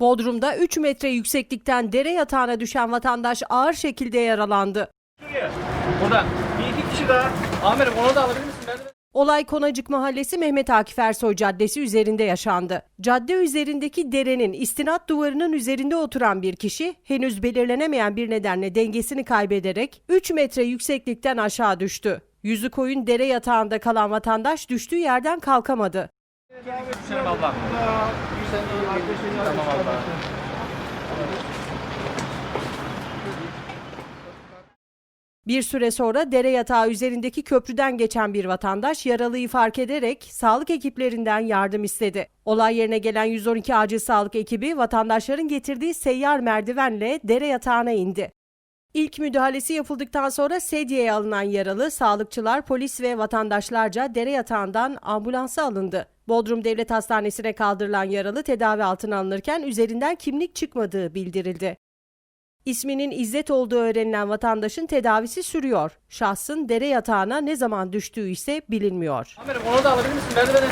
Bodrum'da 3 metre yükseklikten dere yatağına düşen vatandaş ağır şekilde yaralandı. Şuraya. Burada. Bir iki kişi daha. Amirim onu da alabilir misin? Ben de... Olay Konacık Mahallesi Mehmet Akif Ersoy Caddesi üzerinde yaşandı. Cadde üzerindeki derenin istinat duvarının üzerinde oturan bir kişi henüz belirlenemeyen bir nedenle dengesini kaybederek 3 metre yükseklikten aşağı düştü. Yüzü koyun dere yatağında kalan vatandaş düştüğü yerden kalkamadı. Düşerim abla. Tamam abla. Bir süre sonra dere yatağı üzerindeki köprüden geçen bir vatandaş yaralıyı fark ederek sağlık ekiplerinden yardım istedi. Olay yerine gelen 112 acil sağlık ekibi vatandaşların getirdiği seyyar merdivenle dere yatağına indi. İlk müdahalesi yapıldıktan sonra sedyeye alınan yaralı sağlıkçılar, polis ve vatandaşlarca dere yatağından ambulansa alındı. Bodrum Devlet Hastanesi'ne kaldırılan yaralı tedavi altına alınırken üzerinden kimlik çıkmadığı bildirildi. İsminin İzzet olduğu öğrenilen vatandaşın tedavisi sürüyor. Şahsın dere yatağına ne zaman düştüğü ise bilinmiyor. Amirim onu da alabilir misin? Ben de ben